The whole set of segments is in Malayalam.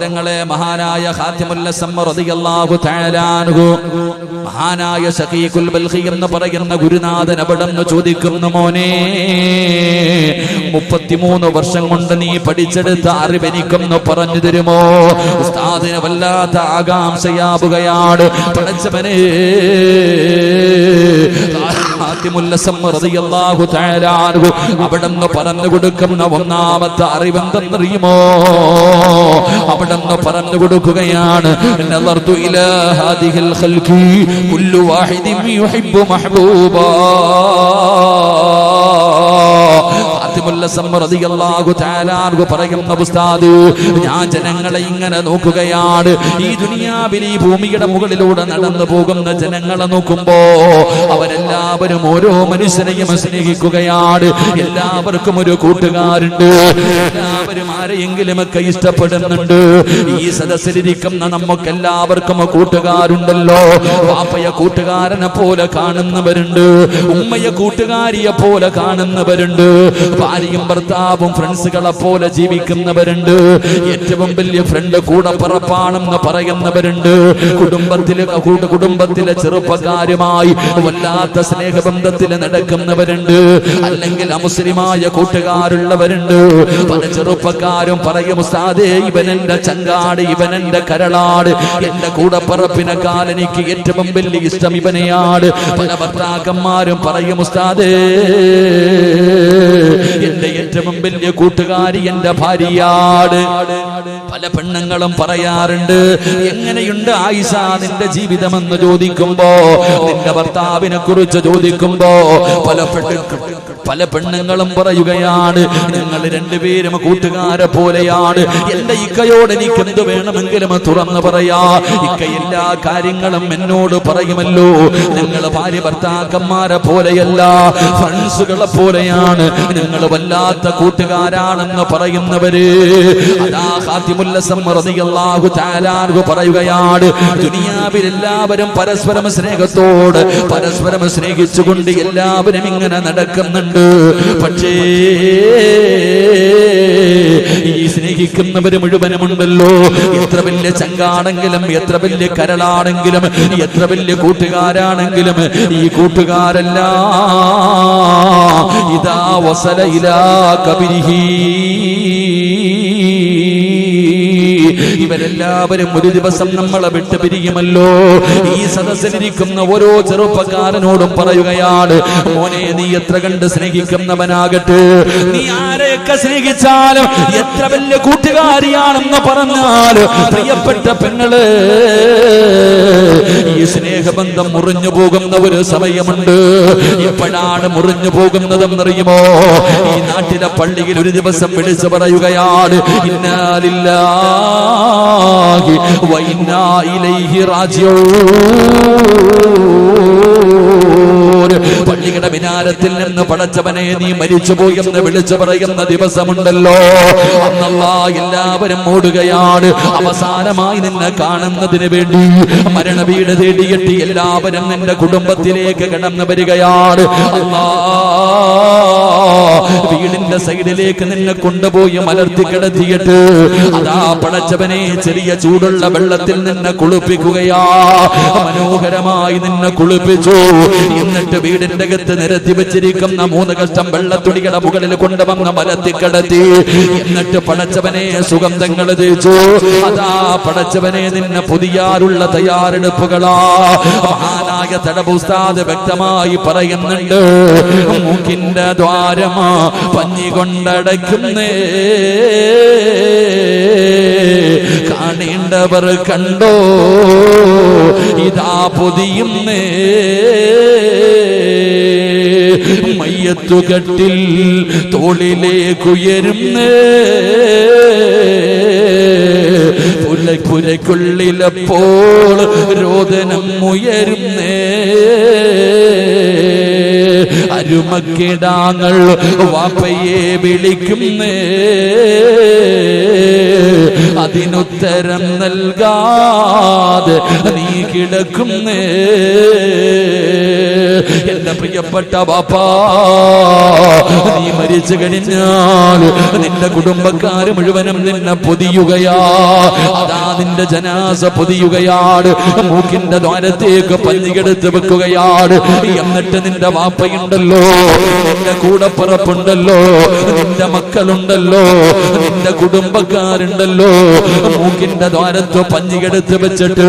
സഹോദരങ്ങളെ മഹാനായ മഹാനായ ഷഖീഖുൽ ബൽഖി എന്ന് പറയുന്ന ഗുരുനാഥൻ അവിടെന്ന് ചോദിക്കുന്നു മോനെ മുപ്പത്തിമൂന്ന് വർഷം കൊണ്ട് നീ പഠിച്ചെടുത്ത അറിവെനിക്കൊന്ന് പറഞ്ഞു തരുമോ? ഉസ്താദിന് വല്ലാത്ത ആകാംക്ഷയാവുകയാണ്. പഠിച്ചവനെ അവിടെന്ന് പറഞ്ഞു കൊടുക്കുന്ന ഒന്നാമത്തെ അറിവെന്തെന്നറിയുമോ? അവിടെന്ന് പറഞ്ഞു കൊടുക്കുകയാണ്. കുല്ലു വാഹിദിൻ യുഹിബ്ബു മഹ്ബൂബാ. പറയുന്ന ഉസ്താദ് ഞാൻ ജനങ്ങളെ ഇങ്ങനെ നോക്കുകയാണ്. ഈ ദുനിയാവിൽ ഈ ഭൂമിയുടെ മുകളിലൂടെ നടന്നു പോകുന്ന ജനങ്ങളെ നോക്കുമ്പോ അവരെല്ലാവരും ഓരോ മനുഷ്യനെയും സ്നേഹിക്കുകയാണ്. എല്ലാവർക്കും ഒരു കൂട്ടുകാരുണ്ട്. എല്ലാവരും ആരെയെങ്കിലും ഒക്കെ ഇഷ്ടപ്പെടുന്നുണ്ട്. ഈ സദസ്സിലിരിക്കുന്ന നമുക്ക് എല്ലാവർക്കും കൂട്ടുകാരുണ്ടല്ലോ. പാപ്പയെ കൂട്ടുകാരനെ പോലെ കാണുന്നവരുണ്ട്. ഉമ്മയെ കൂട്ടുകാരിയെ പോലെ കാണുന്നവരുണ്ട്. ഭാര്യയും ഭർത്താവും ഫ്രണ്ട്സുകളെ പോലെ ജീവിക്കുന്നവരുണ്ട്. ഏറ്റവും വലിയ ഫ്രണ്ട് കൂടെ പറപ്പാണെന്ന് പറയുന്നവരുണ്ട്. കുടുംബത്തിലെ കുടുംബത്തിലെ ചെറുപ്പക്കാരുമായി വല്ലാത്ത സ്നേഹബന്ധത്തിൽ നടക്കുന്നവരുണ്ട്. അല്ലെങ്കിൽ അമുസ്ലിമായ കൂട്ടുകാരുള്ളവരുണ്ട്. പല ചെറുപ്പക്കാരും പറയും സാധേ ഇവൻ എന്റെ ചങ്കാട് ഇവൻ എന്റെ കരളാട് എന്റെ കൂടെ കൂടപ്പറപ്പിനെക്കാൾ എനിക്ക് ഏറ്റവും വലിയ ഇഷ്ടം ഇവനെയാണ്. പല ഭർത്താക്കന്മാരും പറയും ഉസ്താദേ എന്റെ ഏറ്റവും വലിയ കൂട്ടുകാരി എന്റെ ഭാര്യയാണ്. പല പെണ്ണുങ്ങളും പറയാറുണ്ട് എങ്ങനെയുണ്ട് ആയിഷ നിന്റെ ജീവിതമെന്ന് ചോദിക്കുമ്പോ നിന്റെ ഭർത്താവിനെ കുറിച്ച് ചോദിക്കുമ്പോ? പല പെണ്ണുങ്ങളും പല പെണ്ണുങ്ങളും പറയുകയാണ് ഞങ്ങൾ രണ്ടുപേരും കൂട്ടുകാരെ പോലെയാണ്. എന്റെ ഇക്കയോട് എനിക്ക് എന്ത് വേണമെങ്കിലും തുറന്ന് പറയാ. ഇക്ക എല്ലാ കാര്യങ്ങളും എന്നോട് പറയുമല്ലോ. ഞങ്ങൾ ഭാര്യ ഭർത്താക്കന്മാരെ പോലെയല്ല ഫ്രണ്ട്സുകളെ പോലെയാണ്. ഞങ്ങൾ വല്ലാത്ത കൂട്ടുകാരാണെന്ന് പറയുന്നവര്. പറയുകയാണ് ദുനിയാവിൽ എല്ലാവരും പരസ്പരം സ്നേഹത്തോട് പരസ്പരം സ്നേഹിച്ചുകൊണ്ട് എല്ലാവരും ഇങ്ങനെ നടക്കുന്നുണ്ട്. പക്ഷേ ഈ സ്നേഹിക്കുന്നവര് മുഴുവനുമുണ്ടല്ലോ. എത്ര വലിയ ചങ്കാണെങ്കിലും എത്ര വലിയ കരളാണെങ്കിലും എത്ര വലിയ കൂട്ടുകാരാണെങ്കിലും ഈ കൂട്ടുകാരല്ല. ഇതാ വസല ഇലാ കബിരിഹി. ഇവരെല്ലാവരും ഒരു ദിവസം നമ്മളെ വിട്ട് പിരിയുമല്ലോ. ഈ സദസ്സിലിരിക്കുന്ന ഓരോ ചെറുപ്പക്കാരനോടും പറയുകയാണ് മോനെ നീ എത്ര കണ്ട് സ്നേഹിക്കുന്നവനാകട്ടെ? നീ ആരെയൊക്കെ സ്നേഹിച്ചാലും എത്ര വലിയ കൂട്ടുകാരിയാണെന്ന് പറഞ്ഞാൽ പ്രിയപ്പെട്ട പെങ്ങൾ ഈ സ്നേഹബന്ധം മുറിഞ്ഞു പോകുന്ന ഒരു സമയമുണ്ട്. എപ്പോഴാണ് മുറിഞ്ഞു പോകുന്നതെന്നറിയുമോ? ഈ നാട്ടിലെ പള്ളിയിൽ ഒരു ദിവസം വിളിച്ചു പറയുകയാണ് ഇന്നാലില്ലാഹി വൈന്നാ ഇലൈഹി റാജിഊൻ. പള്ളിയുടെ വിനാരത്തിൽ നിന്ന് പടച്ചവനെ നീ മരിച്ചുപോയി എന്ന് വിളിച്ചു പറയുന്ന ദിവസമുണ്ടല്ലോ. അന്നല്ല എല്ലാവരും ഓടുകയാണ്. അവസാനമായി നിന്നെ കാണുന്നതിന് വേണ്ടി മരണവീട് തേടിയെട്ടി എല്ലാവരും നിന്റെ കുടുംബത്തിലേക്ക് കടന്നു വരികയാണ്. വീടിന്റെ സൈഡിലേക്ക് നിന്നെ കൊണ്ടുപോയി മലർത്തി കിടത്തിയിട്ട് അതാ പടച്ചവനെ ചെറിയ ചൂടുള്ള വെള്ളത്തിൽ നിന്നെ കുളിപ്പിക്കുകയാ. മനോഹരമായി നിന്നെ കുളിപ്പിച്ചു. എന്നിട്ട് വീടിന്റെ അകത്ത് നിരത്തി വെച്ചിരിക്കുന്ന മൂന്ന് കഷ്ടം വെള്ളത്തുണികളുടെ മുകളിൽ കൊണ്ടുവന്ന മരത്തി കിടത്തി. എന്നിട്ട് പടച്ചവനെ സുഗന്ധങ്ങൾ തേച്ചു. അതാ പടച്ചവനെ നിന്നെ പുതിയാറുള്ള തയ്യാറെടുപ്പുകളാ. മഹാനായ തടപുസ്താദ് വ്യക്തമായി പറയുന്നുണ്ട് മൂക്കിന്റെ ദ്വാരമാ പഞ്ഞി കൊണ്ടടയ്ക്കുന്നേ. കാണേണ്ടവർ കണ്ടോ? ഇതാ പൊതിയുന്നേ. മയ്യത്തുകട്ടിൽ തോളിലേക്കുയരുന്ന പുല പുരക്കുള്ളിലപ്പോൾ രോദനം ഉയരുന്നേ അരുമക്കിടാങ്ങൾ വാപ്പയെ വിളിക്കുന്നേ അതിനുത്തരം നൽകാതെ നീ കിടക്കുന്നേ എന്റെ പ്രിയപ്പെട്ട ബാപ്പാ നീ മരിച്ചു കഴിഞ്ഞാൽ നിന്റെ കുടുംബക്കാര് മുഴുവനും നിന്നെ പൊതിയുകയാ. അതാ നിന്റെ ജനാസ പൊതിയുകയാണ്. മൂക്കിന്റെ ദ്വാരത്തേക്ക് പഞ്ഞികെടുത്ത് വെക്കുകയാണ്. എന്നിട്ട് നിന്റെ വാപ്പയുണ്ടല്ലോ നിന്റെ കൂടപ്പുറപ്പുണ്ടല്ലോ നിന്റെ മക്കളുണ്ടല്ലോ നിന്റെ കുടുംബക്കാരുണ്ടല്ലോ. മൂക്കിന്റെ ദ്വാരത്ത് പഞ്ഞികെടുത്ത് വെച്ചിട്ട്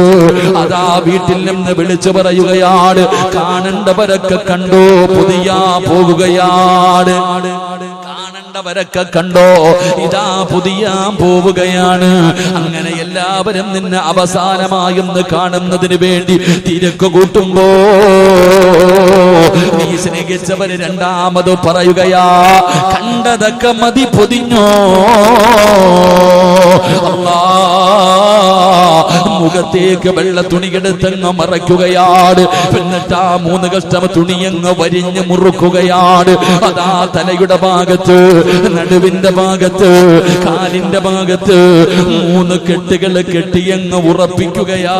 അതാ വീട്ടിൽ നിന്ന് വിളിച്ചു പറയുകയാണ്. കാണേണ്ടവരൊക്കെ കണ്ടോ? പുതിയ പോവുകയാണ്. കാണേണ്ടവരൊക്കെ കണ്ടോ? ഇതാ പുതിയ പോവുകയാണ്. അങ്ങനെ എല്ലാവരും നിന്നെ അവസാനമായെന്ന് കാണുന്നതിന് വേണ്ടി തിരക്ക് കൂട്ടുമ്പോ നീ സ്നേഹിച്ചവര് രണ്ടാമത് പറയുകയാ കണ്ടതൊക്കെ മതി പൊതിഞ്ഞോ. അല്ലാ മുഖത്തേക്ക് വെള്ള തുണിയെടുത്തങ്ങ് മറയ്ക്കുകയാണ്. എന്നിട്ട് ആ മൂന്ന് കഷ്ടമ തുണിയങ്ങ് വരിഞ്ഞ് മുറുക്കുകയാണ്. അതാ തലയുടെ ഭാഗത്ത് നടുവിന്റെ ഭാഗത്ത് കാലിന്റെ ഭാഗത്ത് മൂന്ന് കെട്ടുകൾ കെട്ടിയങ്ങ് ഉറപ്പിക്കുകയാ.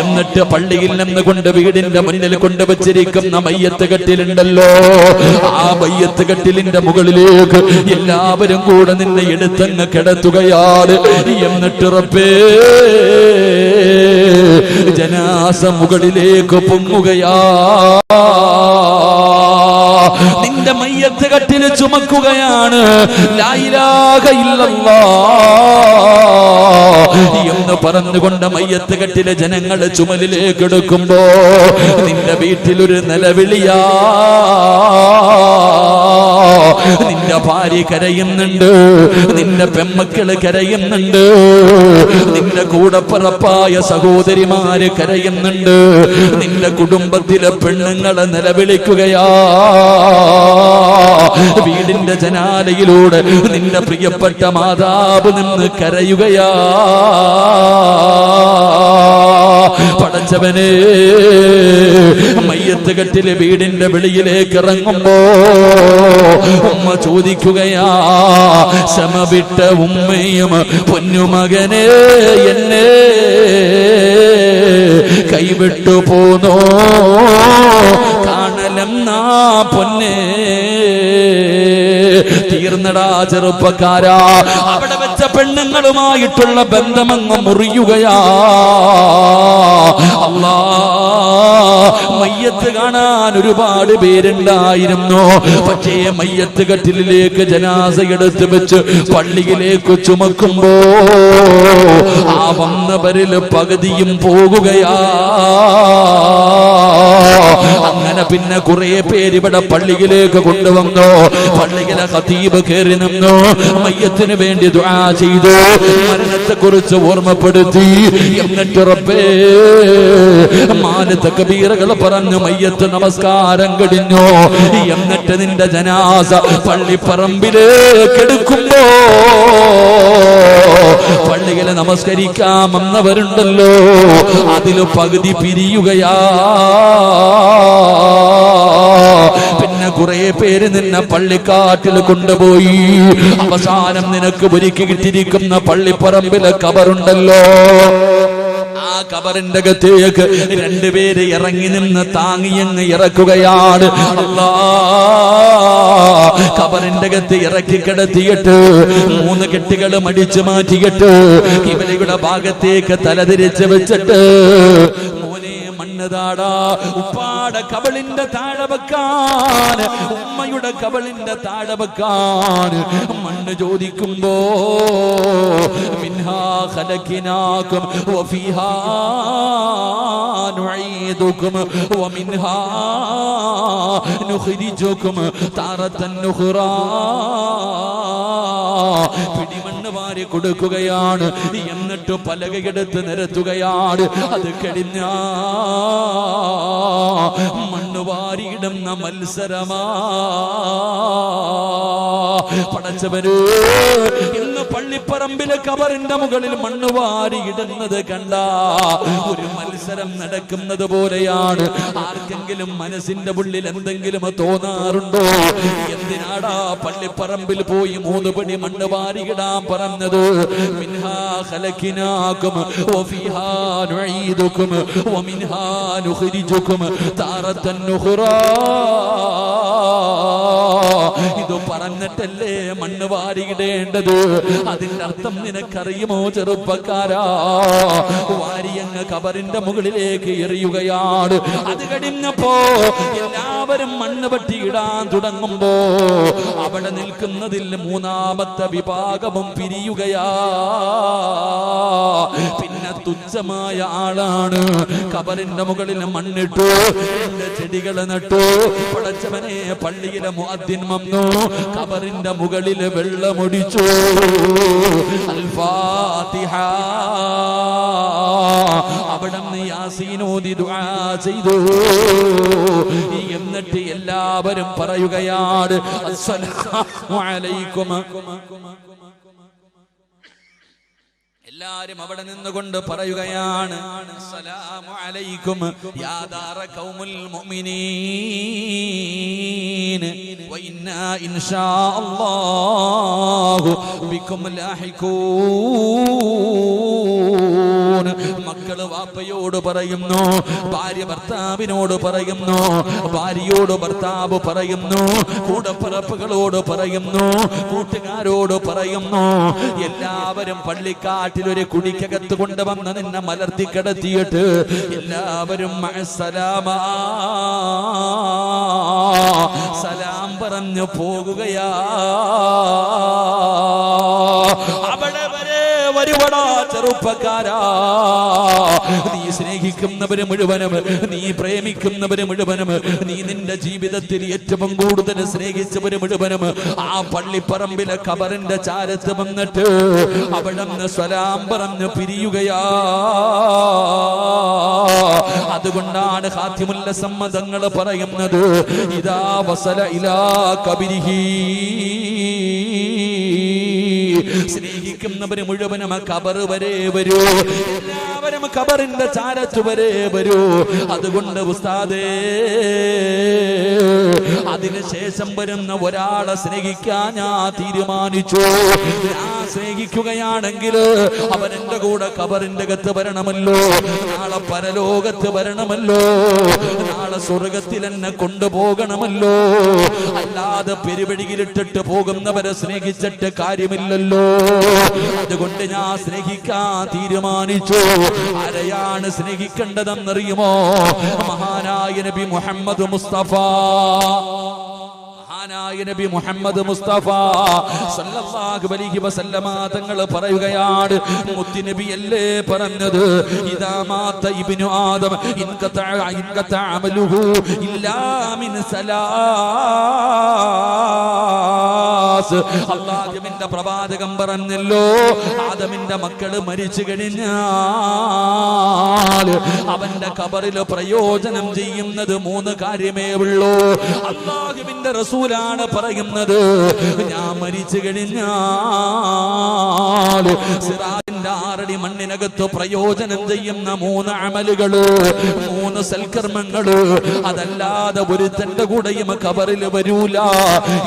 എന്നിട്ട് പള്ളിയിൽ നിന്ന് കൊണ്ട് വീടിന്റെ മുന്നിൽ കൊണ്ടുവച്ചിരിക്കുന്ന മയ്യത്ത് കെട്ടിലുണ്ടല്ലോ. ആ മയ്യത്ത് കെട്ടിലിന്റെ മുകളിലേക്ക് എല്ലാവരും കൂടെ നിന്നെ എടുത്തങ്ങ് കിടത്തുകയാണ്. എന്നിട്ട് റബ്ബേ ജനാസ മുകളിലേക്ക് പൊങ്ങുകയാ. നിന്റെ മയ്യത്ത് കട്ടിൽ ചുമക്കുകയാണ്. എന്ന് പറഞ്ഞുകൊണ്ട് മയ്യത്ത് കെട്ടിലെ ജനങ്ങൾ ചുമലിലേക്ക് എടുക്കുമ്പോ നിന്റെ വീട്ടിലൊരു നിലവിളിയാ. നിന്റെ ഭാര്യ കരയുന്നുണ്ട്. നിന്റെ പെമ്മക്കൾ കരയുന്നുണ്ട്. നിന്റെ കൂടപ്പറപ്പായ സഹോദരിമാര് കരയുന്നുണ്ട്. നിന്റെ കുടുംബത്തിലെ പെണ്ണുങ്ങളെ നിലവിളിക്കുകയാ. വീടിന്റെ ജനാലയിലൂടെ നിന്റെ പ്രിയപ്പെട്ട മാതാവ് നിന്ന് കരയുകയാ. പടച്ചവനെ മയ്യത്ത് കെട്ടിൽ വീടിന്റെ വെളിയിലേക്ക് ഇറങ്ങുമ്പോ ഉമ്മ ചോദിക്കുകയാ ശമവിട്ട ഉമ്മയും പൊന്നുമകനെ എന്നെ കൈവിട്ടു പോന്നോ? കാണലം നാ പൊന്നേ തീർന്നടാ ചെറുപ്പക്കാരാ അവിടെ വെച്ച പെണ്ണുങ്ങളുമായിട്ടുള്ള ബന്ധമങ്ങ് മുറിയുകയാ. അല്ലാ മയ്യത്ത് കാണാൻ ഒരുപാട് പേരുണ്ടായിരുന്നു. പക്ഷേ മയ്യത്ത് കട്ടിലേക്ക് ജനാസ എടുത്ത് വെച്ച് പള്ളിയിലേക്ക് ചുമക്കുമ്പോ ആ വന്നവരിൽ പകുതിയും പോകുകയാ. അങ്ങനെ പിന്നെ കുറെ പേര് ഇവിടെ പള്ളിയിലേക്ക് കൊണ്ടുവന്നു. പള്ളിയിലെ ഖതീബ് കയറി നിന്നു. മയ്യത്തിന് വേണ്ടി ദുആ ചെയ്തു. മരണത്തെ കുറിച്ച് ഓർമ്മപ്പെടുത്തി. എന്നിട്ട് റബ്ബേ മാൽ തക്ബീറുകൾ പറഞ്ഞു മയ്യത്ത് നമസ്കാരം കടിഞ്ഞു എന്നിട്ട് നിന്റെ ജനാസ പള്ളിപ്പറമ്പിലേക്ക് എടുക്കുമ്പോ പള്ളികളെ നമസ്കരിക്കാമെന്നവരുണ്ടല്ലോ. അതിൽ പകുതി പിരിയുകയാ. പിന്നെ കുറെ പേര് നിന്നെ പള്ളിക്കാട്ടിൽ കൊണ്ടുപോയി. അവസാനം നിനക്ക് ഒരുക്കി കിട്ടിയിരിക്കുന്ന പള്ളിപ്പറമ്പിലെ കബറുണ്ടല്ലോ. ആ കബറിന്റെ അകത്തേക്ക് രണ്ടുപേര് ഇറങ്ങി നിന്ന് താങ്ങിയങ്ങ് ഇറക്കുകയാണ്. അല്ലാ കബറിന്റെ അകത്ത് ഇറക്കി കിടത്തിയിട്ട് മൂന്ന് കെട്ടുകൾ മടിച്ചു മാറ്റിയിട്ട് ഇവരുടെ ഭാഗത്തേക്ക് തലതിരിച്ച് വെച്ചിട്ട് മോനെ മണ്ണ് താടാ ഉപ്പാട കബളിന്റെ താഴെ വെക്കാൻ. ഉമ്മയുടെ കബളിന്റെ താഴെ വെക്കാൻ മണ്ണ് ചോദിക്കുമ്പോ മിൻഹാ ഖലഖിനാകും വാരി കൊടുക്കുകയാണ്. എന്നിട്ട് പലകയെടുത്ത് നിരത്തുകയാണ്. അത് കഴിഞ്ഞ മണ്ണ് വാരിയിടുന്ന മത്സരമാ. പടച്ചവര് പള്ളിപ്പറമ്പിലെ കബറിന്റെ മുകളിൽ മണ്ണ് വാരി ഇടുന്നത് കണ്ട ഒരു മത്സരം നടക്കുന്നത് പോലെയാണ്. ആർക്കെങ്കിലും മനസ്സിന്റെ ഉള്ളിൽ എന്തെങ്കിലും തോന്നാറുണ്ടോ? എന്തിനാടാ പള്ളിപ്പറമ്പിൽ പോയി മൂന്ന് പണി മണ്ണ് വാരി ഇടാൻ പറഞ്ഞത്? മിൻഹാ ഇത് പറഞ്ഞിട്ടല്ലേ മണ്ണ് വാരിയിടേണ്ടത്? അതിന്റെ അർത്ഥം നിനക്കറിയുമോ ചെറുപ്പക്കാരാ? വാരിയങ്ങ് കബറിന്റെ മുകളിലേക്ക് എറിയുകയാണ്. അത് കഴിഞ്ഞപ്പോ എല്ലാവരും മണ്ണ് പറ്റിയിടാൻ തുടങ്ങുമ്പോ അവിടെ നിൽക്കുന്നതിൽ മൂന്നാമത്തെ വിഭാഗവും പിരിയുകയാ. പിന്നെ തുച്ഛമായ ആളാണ്. കബറിന്റെ മുകളിൽ മണ്ണിട്ടു ചെടികൾ നട്ടു. പടച്ചവനെ പള്ളിയിലെ മുഅദ്ദിൻ വന്നു കബറിന്റെ മുകളിൽ വെള്ളമൊടിച്ചു. അൽഫാതിഹ അവിടെ യാസീനോദി ദുആ ചെയ്തു. എന്നിട്ട് എല്ലാവരും പറയുകയാണ് അസ്സലാമു അലൈക്കും. എല്ലാരും അവിടെ നിന്നുകൊണ്ട് പറയുകയാണ് അസ്സലാമു അലൈക്കും യാ മുഅ്മിനീൻ. അല്ലാഹു മക്കൾ വാപ്പയോട് പറയുന്നു ഭാര്യ ഭർത്താവിനോട് പറയുന്നു ഭാര്യയോട് ഭർത്താവ് പറയുന്നു കൂടപ്പിറപ്പുകളോട് പറയുന്നു കൂട്ടുകാരോട് പറയുന്നു എല്ലാവരും പള്ളിക്കാട്ടിൽ ഒരു കുടിക്കകത്ത് കൊണ്ടുവന്ന് നിന്നെ മലർത്തി കിടത്തിയിട്ട് എല്ലാവരും. സലാം പറഞ്ഞു പോകുകയാ ചെറുപ്പക്കാരാ. നീ സ്നേഹിക്കുന്നവര് മുഴുവനും നീ പ്രേമിക്കുന്നവര് മുഴുവനും നീ നിന്റെ ജീവിതത്തിൽ ഏറ്റവും കൂടുതൽ സ്നേഹിച്ചവര് മുഴുവനും. ആ പള്ളിപ്പറമ്പിലെ കബറിന്റെ ചാരത്ത് വന്നിട്ട് അവിടെ നിന്ന് സ്വലാം പറഞ്ഞ് പിരിയുകയാ. അതുകൊണ്ടാണ് ഹാത്തിമുല്ല സമ്മതങ്ങൾ പറയുന്നത് ഇതാ വസല ഇലാ കബിരിഹി. സ്നേഹിക്കുന്നവര് മുഴുവനും കബർ വരെ വരൂ. എല്ലാവരും കബറിന്റെ ചാരത്തു വരെ വരൂ. അതുകൊണ്ട് ഉസ്താദേ അതിനുശേഷം വരുന്ന ഒരാളെ സ്നേഹിക്കാൻ ഞാൻ തീരുമാനിച്ചു. ഞാൻ സ്നേഹിക്കുകയാണെങ്കിൽ അവൻ എന്റെ കൂടെ കബറിന്റെ അകത്ത് വരണമല്ലോ. നാളെ പരലോകത്ത് വരണമല്ലോ. നാളെ സ്വർഗത്തിൽ എന്നെ കൊണ്ടുപോകണമല്ലോ. അല്ലാതെ പെരുവഴിയിലിട്ടിട്ട് പോകുന്നവരെ സ്നേഹിച്ചിട്ട് കാര്യമില്ലല്ലോ. അതുകൊണ്ട് ഞാൻ സ്നേഹിക്കാൻ തീരുമാനിച്ചു. ആരെയാണ് സ്നേഹിക്കേണ്ടതെന്നറിയുമോ? മഹാനായ നബി മുഹമ്മദ് മുസ്തഫ. മഹാനായ നബി മുഹമ്മദ് മുസ്തഫ സല്ലല്ലാഹു അലൈഹി വസല്ലമ തങ്ങൾ പറയുകയാണ് മുത്തി നബി അല്ലേ പറഞ്ഞത് ഇദാ മാത ഇബ്നു ആദം ഇൻകത ഇൻകത അമലുഹു ഇല്ലാ മിൻ സലാസ്. അല്ലാഹുവിന്റെ പ്രവാചകം പറഞ്ഞല്ലോ ആദമിന്റെ മക്കൾ മരിച്ചു കഴിഞ്ഞാൽ അവന്റെ കബറിൽ പ്രയോജനം ചെയ്യുന്നത് മൂന്ന് കാര്യമേ ഉള്ളൂ. അള്ളാഹുവിന്റെ റസൂലാണ് പറയുന്നത്. ഞാൻ മരിച്ചു കഴിഞ്ഞാൽ ആറടി മണ്ണിനകത്ത് പ്രയോജനം ചെയ്യുന്ന മൂന്ന് അമലുകൾ മൂന്ന് സൽക്കർമ്മങ്ങൾ അതല്ലാതെ ഒരുത്തന്റെ കൂടെയും കബറിൽ വരൂല.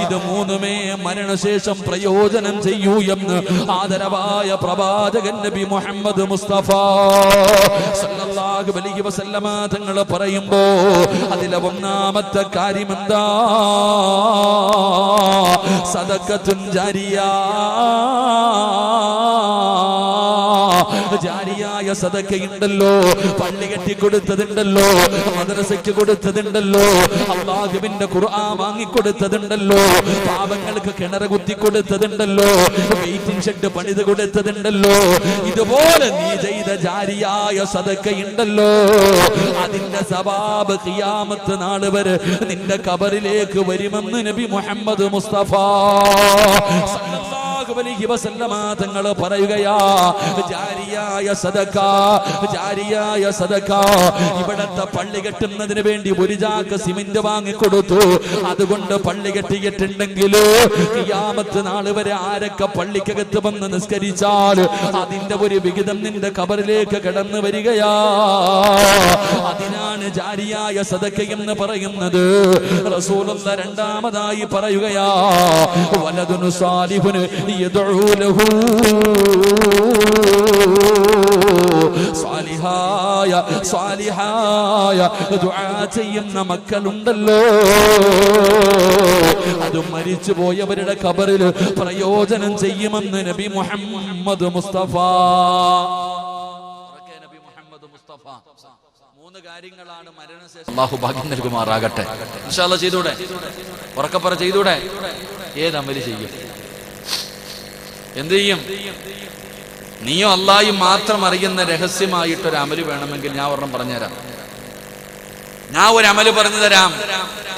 ഇത് മൂന്നുമേ മരണശേഷം പ്രയോജനം ചെയ്യൂ എന്ന് ആദരവായ പ്രവാചകൻ നബി മുഹമ്മദ് മുസ്തഫ സല്ലല്ലാഹു അലൈഹി വസല്ലമ തങ്ങൾ പറയുമ്പോ അതിലെ ഒന്നാമത്തെ കാര്യം എന്താ? സദക്കത്തുൻ ജാരിയ. ജാരിയായ സദക്കയുണ്ടല്ലോ പള്ളി കെട്ടി കൊടുത്തതുണ്ടല്ലോ. മദ്രസയ്ക്ക് കൊടുത്തതുണ്ടല്ലോ. അള്ളാഹുവിന്റെ ഖുർആൻ വാങ്ങിക്കൊടുത്തതുണ്ടല്ലോ പാപങ്ങൾക്ക് കിണർ കുത്തി കൊടുത്തതുണ്ടല്ലോ. വെയിറ്റിംഗ് ഷെഡ് പണിത് കൊടുത്തതുണ്ടല്ലോ. ഇതുപോലെ നീ ചെയ്ത ജാരിയായ സദക്കയുണ്ടല്ലോ അതിന്റെ സവാബ് ഖിയാമത്ത് നാൾ വരെ നിന്റെ കബറിലേക്ക് വരുമെന്ന് നബി മുഹമ്മദ് മുസ്തഫ. സല്ലല്ലാഹു അലൈഹി വസല്ലമ തങ്ങൾ പറയുകയാ ജാരിയായ സദക ജാരിയായ സദക ഇവിടത്തെ പള്ളി കെട്ടുന്നതിന് വേണ്ടി ഒരു ചാക്ക് സിമന്റ് വാങ്ങിക്കൊടുത്തു അതുകൊണ്ട് പള്ളി കെട്ടിയിട്ടുണ്ടെങ്കിലോ കിയാമത്ത് നാൾ വരെ ആരൊക്കെ പള്ളിക്കകത്ത് വന്ന് നിസ്കരിച്ചാൽ അതിന്റെ ഒരു വിഹിതം നിന്റെ കബറിലേക്ക് കടന്നു വരികയാ. അതിനാണ് ജാരിയായ സദക്ക എന്ന് പറയുന്നത്. റസൂലുള്ള രണ്ടാമതായി പറയുകയാ വലതുനു സാലിഹുന് ലഹു സാലിഹായ സ്വാലിഹായ ദുആ ചെയ്യുന്ന മക്കളുണ്ടല്ലോ. അത് മരിച്ചു പോയവരുടെ കബറിൽ പ്രയോജനം ചെയ്യുമെന്ന് നബി മുഹമ്മദ് മുസ്തഫ. നബി മുഹമ്മദ് മുസ്തഫ. മൂന്ന് കാര്യങ്ങളാണ് മരണശേഷം. അള്ളാഹു ഭാഗ്യം നൽകുമാറാകട്ടെ. ഇൻഷാല്ല ചെയ്തൂടെ? ഉറക്കപ്പറ ചെയ്തൂടെ? ഏത് ചെയ്യും? എന്ത് ചെയ്യും? നീയോ അള്ളായും മാത്രം അറിയുന്ന രഹസ്യമായിട്ടൊരു അമൽ വേണമെങ്കിൽ ഞാൻ ഒരെണ്ണം പറഞ്ഞുതരാം. ഞാൻ ഒരു അമൽ പറഞ്ഞു തരാം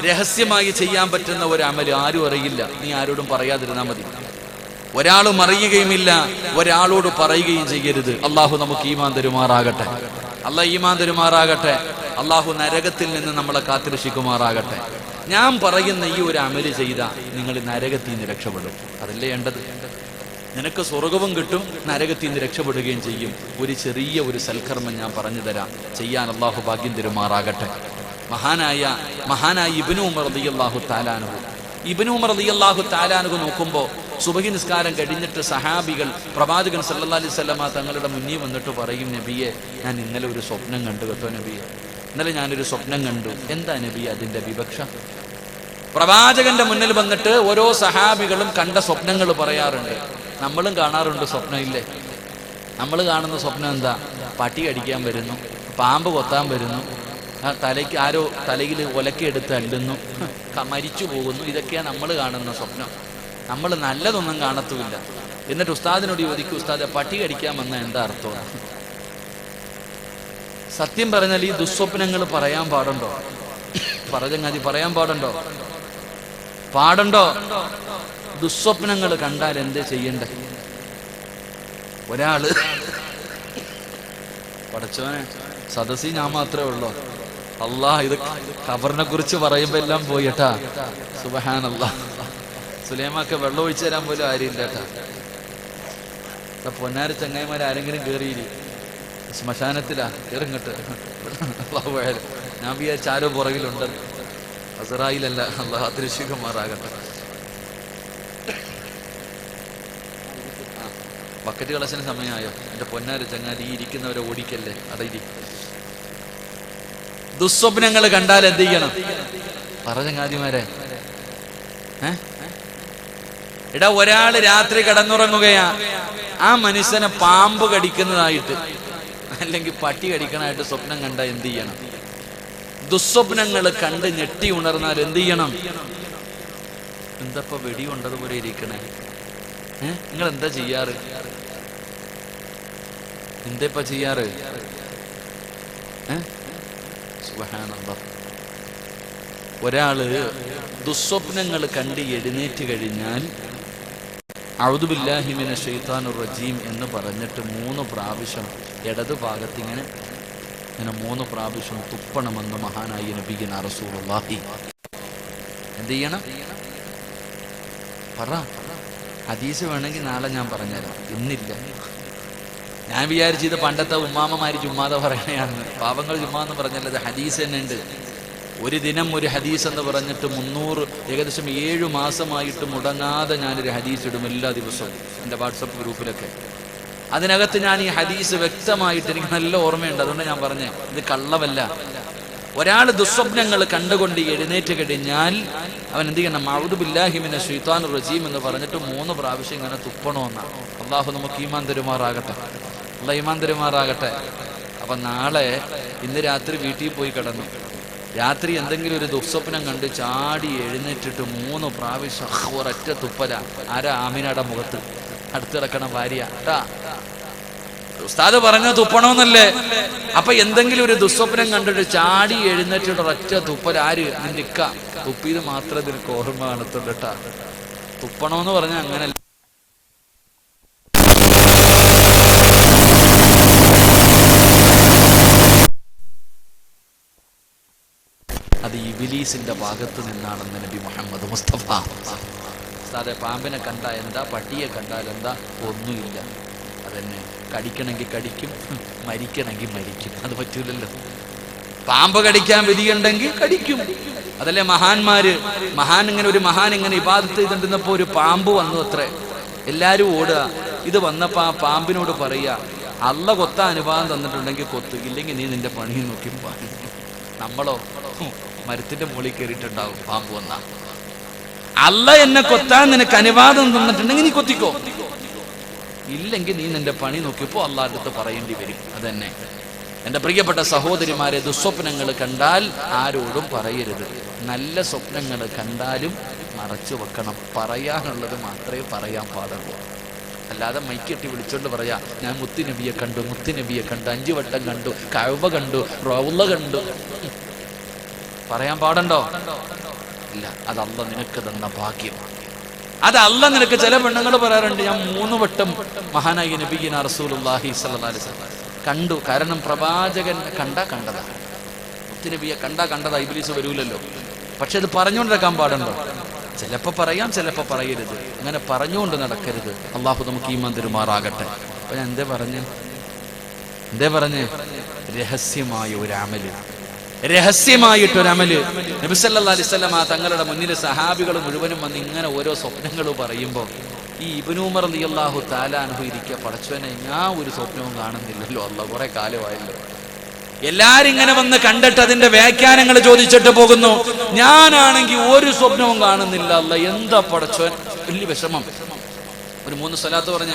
രഹസ്യമായി ചെയ്യാൻ പറ്റുന്ന ഒരു അമൽ ആരും അറിയില്ല. നീ ആരോടും പറയാതിരുന്നാൽ മതി. ഒരാളും അറിയുകയുമില്ല. ഒരാളോട് പറയുകയും ചെയ്യരുത്. അള്ളാഹു നമുക്ക് ഈമാൻ തരുമാറാകട്ടെ. അല്ല ഈമാൻ തരുമാറാകട്ടെ. അള്ളാഹു നരകത്തിൽ നിന്ന് നമ്മളെ കാത്തിരക്ഷിക്കുമാറാകട്ടെ. ഞാൻ പറയുന്ന ഈ ഒരു അമൽ ചെയ്ത നിങ്ങൾ നരകത്തിൽ നിന്ന് രക്ഷപ്പെടും. അതല്ലേ വേണ്ടത്? നിനക്ക് സ്വർഗവും കിട്ടും നരകത്തിൽ നിന്ന് രക്ഷപ്പെടുകയും ചെയ്യും. ഒരു ചെറിയ ഒരു സൽക്കർമ്മം ഞാൻ പറഞ്ഞു തരാം. ചെയ്യാൻ അള്ളാഹു ഭാഗ്യം തരുമാറാകട്ടെ. മഹാനായ മഹാനായ ഇബിനു ഉമർ റളിയല്ലാഹു താലാനുഹു ഇബിനു ഉമർ റളിയല്ലാഹു താലാനുഹു നോക്കുമ്പോൾ സുബഹി നിസ്കാരം കഴിഞ്ഞിട്ട് സഹാബികൾ പ്രവാചകൻ സല്ലാ അലൈഹി സ്വലമ തങ്ങളുടെ മുന്നിൽ വന്നിട്ട് പറയും നബിയെ ഞാൻ ഇന്നലെ ഒരു സ്വപ്നം കണ്ടു കേട്ടോ നബിയെ. ഇന്നലെ ഞാനൊരു സ്വപ്നം കണ്ടു. എന്താ നബി അതിന്റെ വിവക്ഷ? പ്രവാചകന്റെ മുന്നിൽ വന്നിട്ട് ഓരോ സഹാബികളും കണ്ട സ്വപ്നങ്ങൾ പറയാറുണ്ട്. നമ്മളും കാണാറുണ്ട് സ്വപ്നം ഇല്ലേ നമ്മൾ കാണുന്ന സ്വപ്നം എന്താ? പട്ടി കടിക്കാൻ വരുന്നു പാമ്പ് കൊത്താൻ വരുന്നു തലയ്ക്ക് ആരോ തലയിൽ ഒലക്കെടുത്ത് അല്ലുന്നു മരിച്ചു പോകുന്നു. ഇതൊക്കെയാണ് നമ്മൾ കാണുന്ന സ്വപ്നം. നമ്മൾ നല്ലതൊന്നും കാണത്തുമില്ല. എന്നിട്ട് ഉസ്താദിനോട് ചോദിക്കും ഉസ്താദെ പട്ടി കടിക്കാൻ വന്ന എന്താ അർത്ഥം? സത്യം പറഞ്ഞാൽ ഈ ദുസ്വപ്നങ്ങൾ പറയാൻ പാടുണ്ടോ? പറഞ്ഞങ്ങാതി പറയാൻ പാടുണ്ടോ? പാടുണ്ടോ? ദുസ്വപ്നങ്ങൾ കണ്ടാൽ എന്ത് ചെയ്യണ്ടേ? ഒരാൾ. പഠിച്ചവനെ സദസ്സി ഞാൻ മാത്രമേ ഉള്ളൂ. അള്ളാ ഇത് ഖബറിനെ കുറിച്ച് പറയുമ്പോ എല്ലാം പോയിട്ടാ സുബഹാൻ അല്ലാ സുലൈമാക്ക് വെള്ളം ഒഴിച്ചു തരാൻ പോലും ആരുമില്ല കേട്ടാ. പൊന്നാര് ചങ്ങായിമാര് ആരെങ്കിലും കേറിയില്ലേ? ശ്മശാനത്തിലാ. ആയാലും ഞാൻ വിചാരിച്ച ആരോ പുറകിലുണ്ട്. അസറായിലല്ല. അള്ളാഹ് അദൃശ്യകുമാറാകട്ടെ ബക്കറ്റ് കളശന് സമയമായോ? എന്റെ പൊന്നാര ചങ്ങാതി ഇരിക്കുന്നവരെ ഓടിക്കല്ലേ? അടയിരി ദുസ്വപ്നങ്ങൾ കണ്ടാൽ എന്ത് ചെയ്യണം? പറ ചങ്ങാതിമാരെ. എടാ ഒരാൾ രാത്രി കിടന്നുറങ്ങുകയാ. ആ മനുഷ്യനെ പാമ്പ് കടിക്കുന്നതായിട്ട്. അല്ലെങ്കിൽ പട്ടി കടിക്കണതായിട്ട് സ്വപ്നം കണ്ട എന്ത് ചെയ്യണം? ദുസ്വപ്നങ്ങൾ കണ്ട് ഞെട്ടി ഉണർന്നാൽ എന്ത് ചെയ്യണം? എന്തപ്പോ വെടി കൊണ്ടതുപോലെ ഇരിക്കണേ? നിങ്ങൾ എന്താ ചെയ്യാറ്? എന്തേപ്പ ചെയ്യാറ്. ഒരാൾ ദുസ്വപ്നങ്ങൾ കണ്ട് എഴുന്നേറ്റ് കഴിഞ്ഞാൽ ഔദുബില്ലാഹിമിന ഷെയ്ത്താനുർ റജീം എന്ന് പറഞ്ഞിട്ട് മൂന്ന് പ്രാവശ്യം ഇടതു ഭാഗത്ത് ഇങ്ങനെ മൂന്ന് പ്രാവശ്യം തുപ്പണമെന്ന് മഹാനായി നബിഗിന റസൂലുള്ളാഹി. എന്ത് ചെയ്യണം? പറ. ഹദീസ് വേണമെങ്കിൽ നാളെ ഞാൻ പറഞ്ഞുതരാം. ഇന്നില്ല. ഞാൻ വിചാരിച്ചു ഇത് പണ്ടത്തെ ഉമ്മാമ്മമാര് ചുമ്മാതെ പറയണയാണെന്ന് പാവങ്ങൾ ചുമ്മാ എന്ന് പറഞ്ഞല്ലത് ഹദീസ് തന്നെ ഉണ്ട് ഒരു ദിനം ഒരു ഹദീസ് എന്ന് പറഞ്ഞിട്ട് മുന്നൂറ് ഏകദേശം ഏഴു മാസമായിട്ട് മുടങ്ങാതെ ഞാനൊരു ഹദീസ് ഇടും എല്ലാ ദിവസവും എന്റെ വാട്സപ്പ് ഗ്രൂപ്പിലൊക്കെ. അതിനകത്ത് ഞാൻ ഈ ഹദീസ് വ്യക്തമായിട്ട് എനിക്ക് നല്ല ഓർമ്മയുണ്ട്. അതുകൊണ്ട് ഞാൻ പറഞ്ഞേ ഇത് കള്ളവല്ല ഒരാൾ ദുസ്വപ്നങ്ങൾ കണ്ടുകൊണ്ട് എഴുന്നേറ്റ് കഴിഞ്ഞാൽ അവൻ എന്ത് ചെയ്യണം? മൗദുബില്ലാഹിമിനെ ഷെയ്ത്താൻ റജീം എന്ന് പറഞ്ഞിട്ട് മൂന്ന് പ്രാവശ്യം ഇങ്ങനെ തുപ്പണമെന്നാണ് അള്ളാഹു നമുക്ക് ഈമാൻ തരുമാറാകട്ടെ. അല്ല ഈമാൻ തരുമാറാകട്ടെ അപ്പൊ നാളെ ഇന്ന് രാത്രി വീട്ടിൽ പോയി കിടന്നു. രാത്രി എന്തെങ്കിലും ഒരു ദുസ്വപ്നം കണ്ട് ചാടി എഴുന്നേറ്റിട്ട് മൂന്ന് പ്രാവശ്യം ഒരൊറ്റ തുപ്പല. ആരാ ആമിനയുടെ മുഖത്ത്? അടുത്ത് കിടക്കണ ഭാര്യ. ഉസ്താദ് പറഞ്ഞ തുപ്പണമെന്നല്ലേ അപ്പൊ എന്തെങ്കിലും ഒരു ദുസ്വപ്നം കണ്ടിട്ട് ചാടി എഴുന്നേറ്റിട്ട് ഒറ്റ തുപ്പൽ ആര്? നിന്റെ ഇക്ക. തുപ്പിയത് മാത്രം നിനക്ക് ഓർമ്മ കേട്ടാ തുപ്പണമെന്ന് പറഞ്ഞാൽ അങ്ങനെ ഇബിലീസിന്റെ ഭാഗത്ത് നിന്നാണെന്ന് നബി മുഹമ്മദ് മുസ്തഫ. സാറെ പാമ്പിനെ കണ്ട എന്താ? പട്ടിയെ കണ്ടാൽ എന്താ? ഒന്നുമില്ല. അതന്നെ കടിക്കണമെങ്കിൽ കടിക്കും മരിക്കണമെങ്കിൽ മരിക്കും. അത് പറ്റൂലല്ലോ. പാമ്പ് കടിക്കാൻ വിധിയുണ്ടെങ്കിൽ കടിക്കും. അതല്ലേ മഹാന്മാര്? മഹാൻ ഇങ്ങനെ ഒരു മഹാൻ ഇങ്ങനെ ഇബാദത്ത് ചെയ്തിരുന്നപ്പോ ഒരു പാമ്പ് വന്നു അത്രേ. എല്ലാരും ഓടുക. ഇത് വന്നപ്പോ ആ പാമ്പിനോട് പറയുക അല്ല കൊത്ത അനുവാദം തന്നിട്ടുണ്ടെങ്കിൽ കൊത്തു. ഇല്ലെങ്കിൽ നീ നിന്റെ പണി നോക്കി. നമ്മളോ? മരത്തിന്റെ മുകളിൽ കയറിയിട്ടുണ്ടാവും പാമ്പ് വന്ന. അല്ല എന്നെ കൊത്താൻ നിനക്ക് അനുവാദം തന്നിട്ടുണ്ടെങ്കിൽ നീ കൊത്തിക്കോ. ഇല്ലെങ്കിൽ നീ നിന്റെ പണി നോക്കിയപ്പോ അള്ളാഹ് അടുത്ത് പറയേണ്ടി വരും. അതന്നെ. എന്റെ പ്രിയപ്പെട്ട സഹോദരിമാരെ ദുസ്വപ്നങ്ങൾ കണ്ടാൽ ആരോടും പറയരുത്. നല്ല സ്വപ്നങ്ങൾ കണ്ടാലും മറച്ചു വെക്കണം. പറയാനുള്ളത് മാത്രമേ പറയാൻ പാടുള്ളൂ. അല്ലാതെ മൈക്കെട്ടി വിളിച്ചോണ്ട് പറയാ ഞാൻ മുത്തുനബിയെ കണ്ടു മുത്തുനബിയെ കണ്ടു അഞ്ചു വട്ടം കണ്ടു കഴവ കണ്ടു റൗള കണ്ടു. പറയാൻ പാടുണ്ടോ? ഇല്ല അതല്ല നിനക്ക് തന്ന ഭാഗ്യം. അത് നിനക്ക് ചില പെണ്ണുങ്ങൾ പറയാറുണ്ട് ഞാൻ മൂന്ന് വട്ടം മഹാനായി നബീന വസല്ലം കണ്ടു. കാരണം പ്രവാചകൻ കണ്ട കണ്ടതാ. നബിയെ കണ്ട കണ്ടതാ ഇബ്ലീസ് വരൂലല്ലോ. പക്ഷെ അത് പറഞ്ഞുകൊണ്ടിരിക്കാൻ പാടുണ്ടോ? ചിലപ്പോ പറയാം ചിലപ്പോ പറയരുത്. അങ്ങനെ പറഞ്ഞുകൊണ്ട് നടക്കരുത്. അള്ളാഹു നമുക്ക് ഈ മന്ദിരുമാറാകട്ടെ അപ്പൊ ഞാൻ എന്തേ പറഞ്ഞു? എന്തേ പറഞ്ഞ്? രഹസ്യമായ ഒരു അമൽ. രഹസ്യമായിട്ടൊരു അമൽ നബിസല്ലാ അലിസ്ലാം ആ തങ്ങളുടെ മുന്നിൽ സഹാബികൾ മുഴുവനും വന്ന് ഇങ്ങനെ ഓരോ സ്വപ്നങ്ങൾ പറയുമ്പോൾ ഈ ഇബനൂമർ അലി അള്ളാഹു താലാനുഹു ഇരിക്കുക ഞാൻ ഒരു സ്വപ്നവും കാണുന്നില്ലല്ലോ അല്ല കുറെ കാലമായല്ലോ. എല്ലാരും ഇങ്ങനെ വന്ന് കണ്ടിട്ട് അതിന്റെ വ്യാഖ്യാനങ്ങൾ ചോദിച്ചിട്ട് പോകുന്നു ഞാനാണെങ്കിൽ ഒരു സ്വപ്നവും കാണുന്നില്ല അല്ല എന്താ പടച്ചവൻ? വലിയ വിഷമം. ഒരു മൂന്ന് സ്ഥലത്ത് പറഞ്ഞ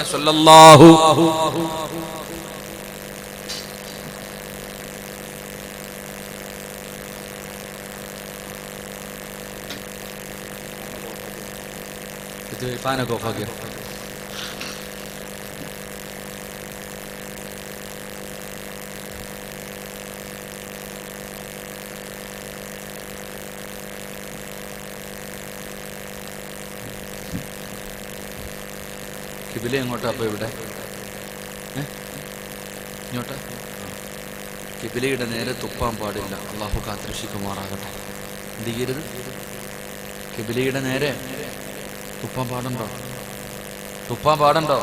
ഇത് ഫാനൊക്കെ ഓഫാക്കിയോ? കിബില എങ്ങോട്ടാ അപ്പോൾ ഇവിടെ? ഇങ്ങോട്ടാ? കിബിലയുടെ നേരെ തുപ്പാൻ പാടില്ല. അള്ളാഹു കാത്തിരക്ഷിക്കുമാറാകട്ടെ. എന്ത് ചെയ്യരുത്? കിബിലയുടെ നേരെ? തുപ്പാൻ പാടുണ്ടോ തുപ്പാൻ പാടുണ്ടോ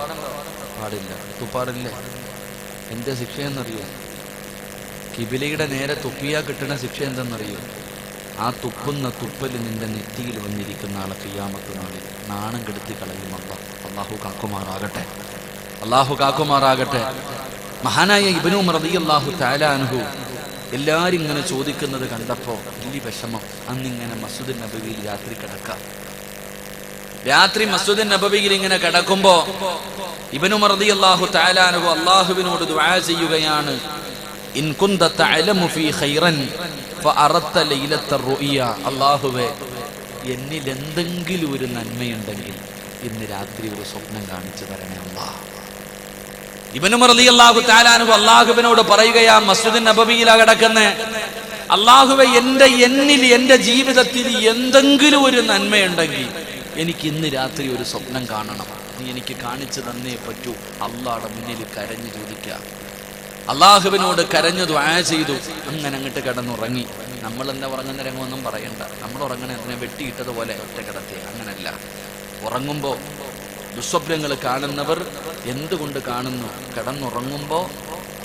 പാടില്ല തുപ്പാറില്ല എന്റെ ശിക്ഷ എന്നറിയോ കിബിലയുടെ നേരെ തുപ്പിയാ കിട്ടുന്ന ശിക്ഷ എന്തെന്നറിയോ? ആ തുപ്പുന്ന തുപ്പൽ നിന്റെ നെറ്റിയിൽ വന്നിരിക്കുന്ന ആളെ കയ്യാമത്ത് നാളിൽ നാണം കെടുത്തി കളയുമല്ല അള്ളാഹു കാക്കുമാറാകട്ടെ. അള്ളാഹു കാക്കുമാറാകട്ടെ. മഹാനായ ഇബനു മറതി അള്ളാഹു താലാനുഹു എല്ലാരും ഇങ്ങനെ ചോദിക്കുന്നത് കണ്ടപ്പോ വലിയ വിഷമം. അന്നിങ്ങനെ മസൂദ് നബവിയിൽ രാത്രി കിടക്കാം. രാത്രി മസ്ജിദ് നബവിയിൽ ഇങ്ങനെ കിടക്കുമ്പോ ഇബനു മർദി അള്ളാഹു താലാനുഹു അള്ളാഹുവിനോട് ദുആ ചെയ്യുകയാണ്. അള്ളാഹുവേ എന്നിൽ എന്തെങ്കിലും ഒരു നന്മയുണ്ടെങ്കിൽ ഇന്ന് രാത്രി ഒരു സ്വപ്നം കാണിച്ചു തരണേ അള്ളാഹ് ഇബനു മറലി അള്ളാഹു താലാനു അള്ളാഹുവിനോട് പറയുകയാ മസ്ജിദ് നബബിയിലാ കിടക്കുന്നേ. അള്ളാഹുവെ എന്റെ എന്നിൽ എന്റെ ജീവിതത്തിൽ എന്തെങ്കിലും ഒരു നന്മയുണ്ടെങ്കിൽ എനിക്ക് ഇന്ന് രാത്രി ഒരു സ്വപ്നം കാണണം. നീ എനിക്ക് കാണിച്ചു തന്നേ പറ്റൂ. അള്ളാടെ മുന്നിൽ കരഞ്ഞു ചോദിക്കുക അള്ളാഹുവിനോട് കരഞ്ഞു ദ്വാ ചെയ്തു. അങ്ങനെ അങ്ങോട്ട് കിടന്നുറങ്ങി. നമ്മൾ എന്താ ഉറങ്ങുന്ന രംഗമൊന്നും പറയണ്ട. നമ്മൾ ഉറങ്ങണ എന്തിനെ വെട്ടിയിട്ടതുപോലെ ഒറ്റ കിടത്തി? അങ്ങനല്ല. ഉറങ്ങുമ്പോൾ ദുസ്വപ്നങ്ങൾ കാണുന്നവർ എന്തുകൊണ്ട് കാണുന്നു? കിടന്നുറങ്ങുമ്പോൾ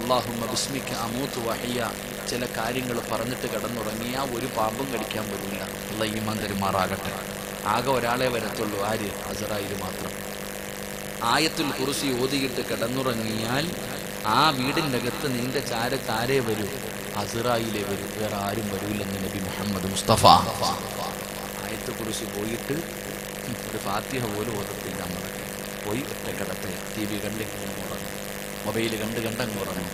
അള്ളാഹുമ്മ ബിസ്മിക്ക് അമൂത്ത് വഹിയ ചില കാര്യങ്ങൾ പറഞ്ഞിട്ട് കിടന്നുറങ്ങിയാൽ ഒരു പാമ്പും കടിക്കാൻ പറ്റില്ല അല്ല ഈ മന്ദിരമാറാകട്ടെ ആകെ ഒരാളെ വരത്തുള്ളൂ ആര്? അസറായിൽ മാത്രം. ആയത്തിൽ കുറിച്ച് ഓതിയിട്ട് കിടന്നുറങ്ങിയാൽ ആ വീടിന്റെ അകത്ത് നിന്റെ ചാര ആരേ വരൂ അസറായിലെ വരൂ വേറെ ആരും വരൂലെന്ന് നബി മുഹമ്മദ് മുസ്തഫ. ആയത്തെ കുറിച്ച് പോയിട്ട് ഒരു ഫാത്തിഹ പോലും ഓതത്തില്ല നമ്മളൊക്കെ പോയി ഒറ്റ കിടത്തെ ടി വി കണ്ട് ഉറങ്ങും മൊബൈൽ കണ്ട് കണ്ടങ്ങ് ഉറങ്ങും.